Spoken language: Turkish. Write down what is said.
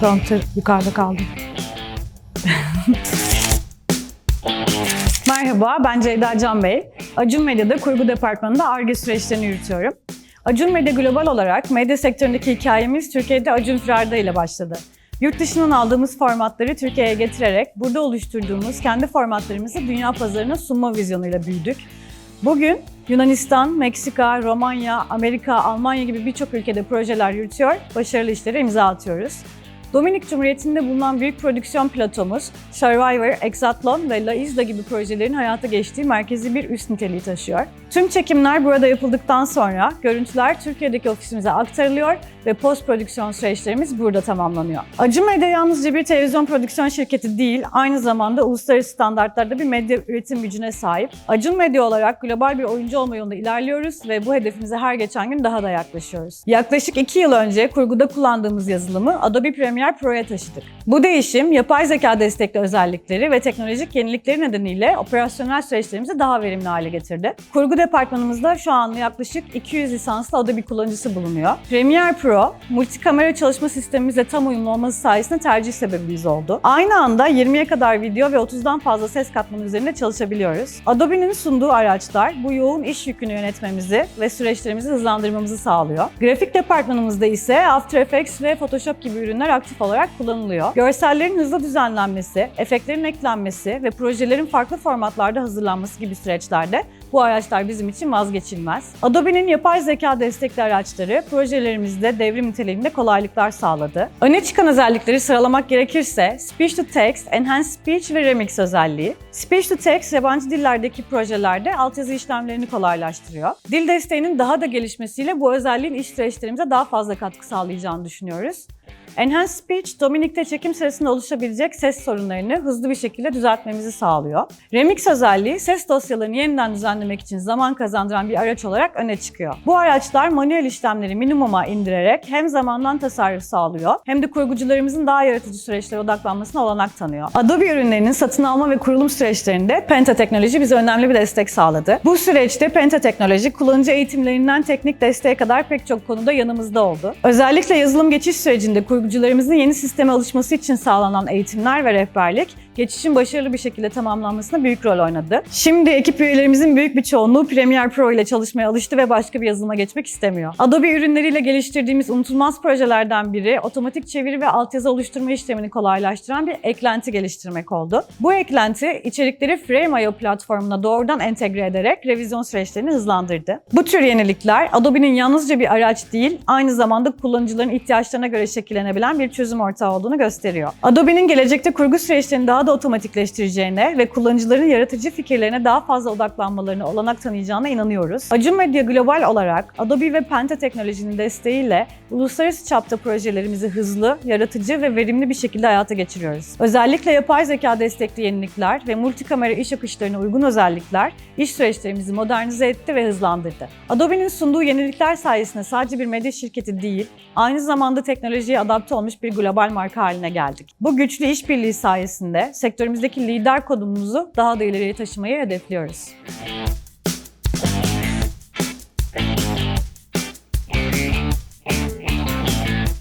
Prompter yukarıda kaldı. Merhaba, ben Ceyda Can Bey. Acun Medya'da kurgu departmanında ARGE süreçlerini yürütüyorum. Acun Medya global olarak medya sektöründeki hikayemiz Türkiye'de Acun Firarda ile başladı. Yurt dışından aldığımız formatları Türkiye'ye getirerek burada oluşturduğumuz kendi formatlarımızı dünya pazarına sunma vizyonuyla büyüdük. Bugün Yunanistan, Meksika, Romanya, Amerika, Almanya gibi birçok ülkede projeler yürütüyor, başarılı işlere imza atıyoruz. Dominik Cumhuriyeti'nde bulunan büyük prodüksiyon platomuz, Survivor, Exatlon ve La Isla gibi projelerin hayata geçtiği merkezi bir üst niteliği taşıyor. Tüm çekimler burada yapıldıktan sonra görüntüler Türkiye'deki ofisimize aktarılıyor ve post prodüksiyon süreçlerimiz burada tamamlanıyor. Acı Medya yalnızca bir televizyon prodüksiyon şirketi değil, aynı zamanda uluslararası standartlarda bir medya üretim gücüne sahip. Acun Medya olarak global bir oyuncu olma yolunda ilerliyoruz ve bu hedefimize her geçen gün daha da yaklaşıyoruz. Yaklaşık iki yıl önce kurguda kullandığımız yazılımı Adobe Premiere Pro'ya taşıdık. Bu değişim, yapay zeka destekli özellikleri ve teknolojik yenilikleri nedeniyle operasyonel süreçlerimizi daha verimli hale getirdi. Kurgu departmanımızda şu an yaklaşık 200 lisanslı Adobe kullanıcısı bulunuyor. Premiere Pro, multikamera çalışma sistemimizle tam uyumlu olması sayesinde tercih sebebimiz oldu. Aynı anda 20'ye kadar video ve 30'dan fazla ses katmanı üzerinde çalışabiliyoruz. Adobe'nin sunduğu araçlar bu yoğun iş yükünü yönetmemizi ve süreçlerimizi hızlandırmamızı sağlıyor. Grafik departmanımızda ise After Effects ve Photoshop gibi ürünler aktif olarak kullanılıyor. Görsellerin hızlı düzenlenmesi, efektlerin eklenmesi ve projelerin farklı formatlarda hazırlanması gibi süreçlerde bu araçlar bizim için vazgeçilmez. Adobe'nin yapay zeka destekli araçları projelerimizde devrim niteliğinde kolaylıklar sağladı. Öne çıkan özellikleri sıralamak gerekirse Speech to Text, Enhanced Speech ve Remix özelliği. Speech to Text yabancı dillerdeki projelerde altyazı işlemlerini kolaylaştırıyor. Dil desteğinin daha da gelişmesiyle bu özelliğin iş süreçlerimize daha fazla katkı sağlayacağını düşünüyoruz. Enhanced Speech, Dominik'te çekim sırasında oluşabilecek ses sorunlarını hızlı bir şekilde düzeltmemizi sağlıyor. Remix özelliği ses dosyalarını yeniden düzenlemek için zaman kazandıran bir araç olarak öne çıkıyor. Bu araçlar manuel işlemleri minimuma indirerek hem zamandan tasarruf sağlıyor hem de kurgucularımızın daha yaratıcı süreçlere odaklanmasına olanak tanıyor. Adobe ürünlerinin satın alma ve kurulum süreçlerinde Penta Teknoloji bize önemli bir destek sağladı. Bu süreçte Penta Teknoloji kullanıcı eğitimlerinden teknik desteğe kadar pek çok konuda yanımızda oldu. Özellikle yazılım geçiş sürecinde kurgucularımızın yeni sisteme alışması için sağlanan eğitimler ve rehberlik geçişin başarılı bir şekilde tamamlanmasına büyük rol oynadı. Şimdi ekip üyelerimizin büyük bir çoğunluğu Premiere Pro ile çalışmaya alıştı ve başka bir yazılıma geçmek istemiyor. Adobe ürünleriyle geliştirdiğimiz unutulmaz projelerden biri otomatik çeviri ve altyazı oluşturma işlemini kolaylaştıran bir eklenti geliştirmek oldu. Bu eklenti içerikleri Frame.io platformuna doğrudan entegre ederek revizyon süreçlerini hızlandırdı. Bu tür yenilikler Adobe'nin yalnızca bir araç değil, aynı zamanda kullanıcıların ihtiyaçlarına göre şekillenebilen bir çözüm ortağı olduğunu gösteriyor. Adobe'nin gelecekte kurgu süreçlerini daha da otomatikleştireceğine ve kullanıcıların yaratıcı fikirlerine daha fazla odaklanmalarını olanak tanıyacağına inanıyoruz. Acun Medya global olarak Adobe ve Penta teknolojinin desteğiyle uluslararası çapta projelerimizi hızlı, yaratıcı ve verimli bir şekilde hayata geçiriyoruz. Özellikle yapay zeka destekli yenilikler ve multikamera iş akışlarına uygun özellikler iş süreçlerimizi modernize etti ve hızlandırdı. Adobe'nin sunduğu yenilikler sayesinde sadece bir medya şirketi değil, aynı zamanda teknolojiye adapte olmuş bir global marka haline geldik. Bu güçlü işbirliği sayesinde sektörümüzdeki lider konumumuzu daha da ileriye taşımayı hedefliyoruz.